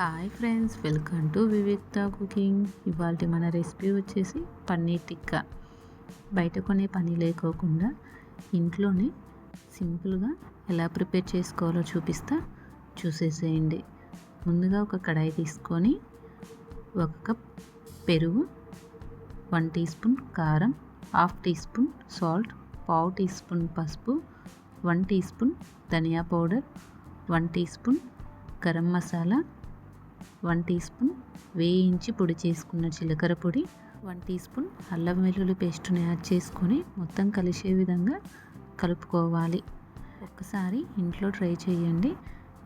Hi friends welcome to Vivikta cooking ఇవాళ మన recipe వచ్చేసి పన్నీర్ టిక్కా. బయట కొనే పని లేకోకుండా ఇంట్లోనే సింపుల్గా ఎలా ప్రిపేర్ చేసుకోవాలో చూపిస్తా. చూసేసేయండి. ముందుగా ఒక కడాయి తీసుకొని ఒక కప్ పెరుగు వన్ టీ స్పూన్ కారం హాఫ్ టీ స్పూన్ సాల్ట్ పావు టీ స్పూన్ పసుపు వన్ టీ స్పూన్ ధనియా powder one teaspoon garam masala one teaspoon వేయించి పొడి చేసుకున్న జీలకర్ర పొడి వన్ టీ స్పూన్ అల్లం వెల్లుల్లి పేస్ట్ని యాడ్ చేసుకొని మొత్తం కలిసే విధంగా కలుపుకోవాలి. ఒక్కసారి ఇంట్లో ట్రై చేయండి.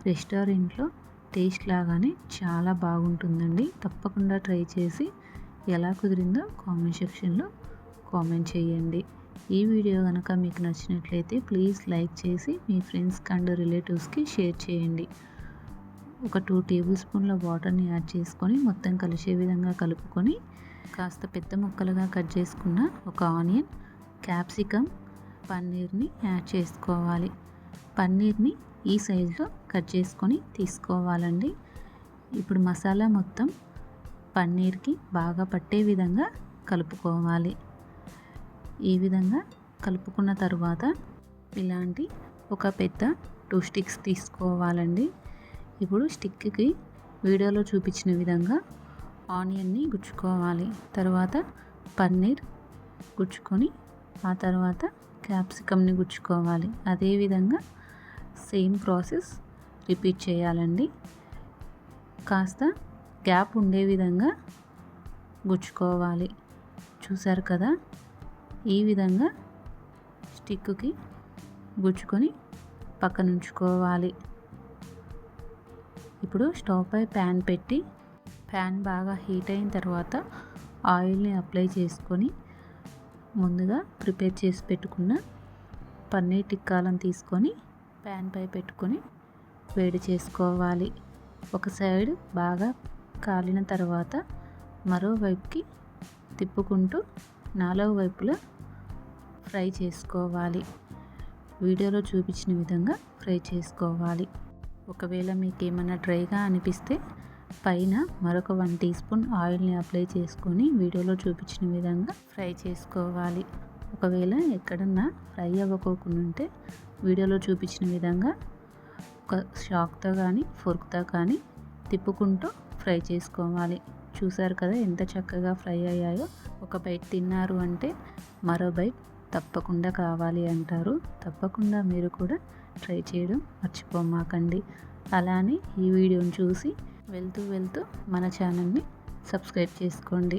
రెస్టారెంట్లో టేస్ట్ లాగానే చాలా బాగుంటుందండి. తప్పకుండా ట్రై చేసి ఎలా కుదిరిందో కామెంట్ సెక్షన్లో కామెంట్ చేయండి. ఈ వీడియో కనుక మీకు నచ్చినట్లయితే ప్లీజ్ లైక్ చేసి మీ ఫ్రెండ్స్కి అండ్ రిలేటివ్స్కి షేర్ చేయండి. ఒక టూ టేబుల్ స్పూన్ల వాటర్ని యాడ్ చేసుకొని మొత్తం కలిసే విధంగా కలుపుకొని కాస్త పెద్ద ముక్కలుగా కట్ చేసుకున్న ఒక ఆనియన్ క్యాప్సికమ్ పన్నీర్ని యాడ్ చేసుకోవాలి. పన్నీర్ని ఈ సైజులో కట్ చేసుకొని తీసుకోవాలండి. ఇప్పుడు మసాలా మొత్తం పన్నీర్కి బాగా పట్టే విధంగా కలుపుకోవాలి. ఈ విధంగా కలుపుకున్న తర్వాత ఇలాంటి ఒక పెద్ద టూ స్టిక్స్ తీసుకోవాలండి. ఇప్పుడు స్టిక్కి వీడియోలో చూపించిన విధంగా ఆనియన్ని గుచ్చుకోవాలి. తర్వాత పన్నీర్ గుచ్చుకొని ఆ తర్వాత క్యాప్సికమ్ని గుచ్చుకోవాలి. అదేవిధంగా సేమ్ ప్రాసెస్ రిపీట్ చేయాలండి. కాస్త గ్యాప్ ఉండే విధంగా గుచ్చుకోవాలి. చూసారు కదా? ఈ విధంగా స్టిక్కి గుచ్చుకొని పక్కనుంచుకోవాలి. ఇప్పుడు స్టవ్ పై ప్యాన్ పెట్టి ప్యాన్ బాగా హీట్ అయిన తర్వాత ఆయిల్ని అప్లై చేసుకొని ముందుగా ప్రిపేర్ చేసి పెట్టుకున్న పన్నీర్ టిక్కాలను తీసుకొని ప్యాన్ పై పెట్టుకొని వేడి చేసుకోవాలి. ఒక సైడ్ బాగా కాలిన తర్వాత మరోవైపుకి తిప్పుకుంటూ నాలుగు వైపులా ఫ్రై చేసుకోవాలి. వీడియోలో చూపించిన విధంగా ఫ్రై చేసుకోవాలి. ఒకవేళ మీకు ఏమైనా డ్రైగా అనిపిస్తే పైన మరొక వన్ టీ స్పూన్ ఆయిల్ని అప్లై చేసుకొని వీడియోలో చూపించిన విధంగా ఫ్రై చేసుకోవాలి. ఒకవేళ ఎక్కడన్నా ఫ్రై అవ్వకోకుండా ఉంటే వీడియోలో చూపించిన విధంగా ఒక షాక్తో కానీ ఫోర్క్తో కానీ తిప్పుకుంటూ ఫ్రై చేసుకోవాలి. చూసారు కదా ఎంత చక్కగా ఫ్రై అయ్యాయో? ఒక బైట్ తిన్నారు అంటే మరో బైట్ తప్పకుండా కావాలి అంటారు. తప్పకుండా మీరు కూడా ట్రై చేయడం మర్చిపోమాకండి. అలానే ఈ వీడియోని చూసి వెళ్తూ వెళ్తూ మన ఛానల్ని సబ్స్క్రైబ్ చేసుకోండి.